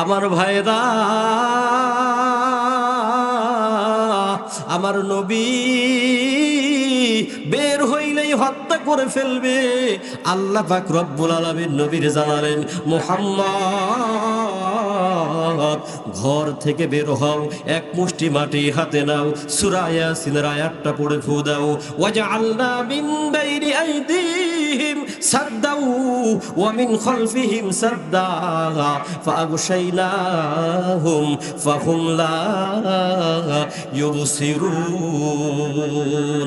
আমার ভাইরা, আমার নবী বের হইলেই হত্যা করে ফেলবে। আল্লাহ পাক রব্বুল আলামিন নবীর জানালেন, মোহাম্মদ হক ঘর থেকে বের হও, এক মুষ্টি মাটি হাতে নাও সুরায়া সিনের আয়াতটা পড়ে ফু দাও। ওয়াজা আল্লাহ মিন বাইরি আইদিহিম সাদ্দাউ ওয়া মিন খালফিহিম সাদ্দা ফাগশাইনাহুম, ফাহুম লা ইউবসিরুন।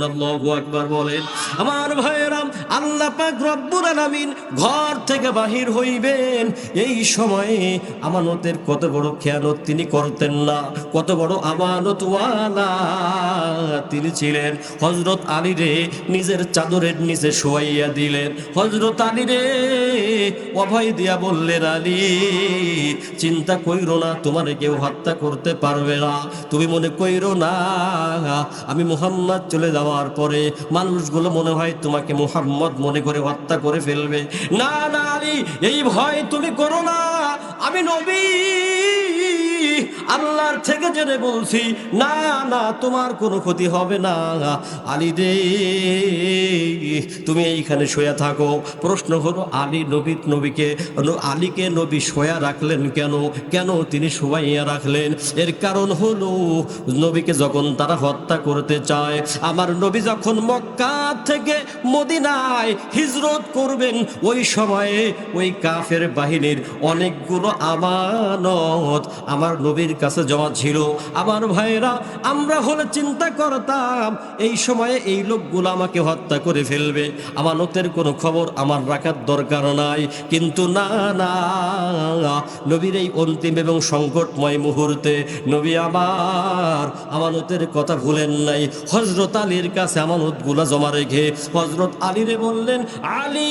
আল্লাহু আকবার বলেন, আমার ভাই ঘর থেকে বাহির হইবেন। এই সময়ে আমানতের কত বড় খেয়ালত তিনি করতেন না, কত বড় আমানতওয়ালা। তিনি ছিলেন। হজরত আলী রে নিজের চাদরের নিচে শোয়াইয়া দিলেন। হজরত আলী রে, অভয় দিয়া বললেন, আলী, চিন্তা কইরো না, তোমার কেউ হত্যা করতে পারবে না। তুমি মনে কইরো না, আমি মুহাম্মদ চলে যাওয়ার পরে মানুষগুলো মনে হয় তোমাকে মুহাম্মদ মনে করে হত্যা করে ফেলবে। না না, আলী, এই ভয় তুমি করো না। আমি নবী। আল্লাহর থেকে জেনে বলছি না না তোমার কোনো ক্ষতি হবে না। আলী তুমি এইখানে শোয়া থাকো। প্রশ্ন হলো, আলী নবী, নবীকে আলীকে নবী শোয়া রাখলেন কেন? কেন তিনি শোয়াইয়া রাখলেন? এর কারণ হলো, নবীকে যখন তারা হত্যা করতে চায়, আমার নবী যখন মক্কা থেকে মদিনায় হিজরত করবেন, ওই সময়ে ওই কাফের বাহিনীর অনেকগুলো আমানত আমার নবীর কাছে জমা ছিল। আমার ভাইরা আমরা হলে চিন্তা করতাম, এই সময়ে এই লোকগুলো আমাকে হত্যা করে ফেলবে। আমানতের কোনো খবর আমার রাখার দরকার নাই। কিন্তু না না, নবীর এই অন্তিম এবং সংকটময় মুহূর্তে নবী আমার আমানতের কথা ভুলেন নাই। হজরত আলীর কাছে আমানতগুলো জমা রেখে হজরত আলীরে বললেন, আলী!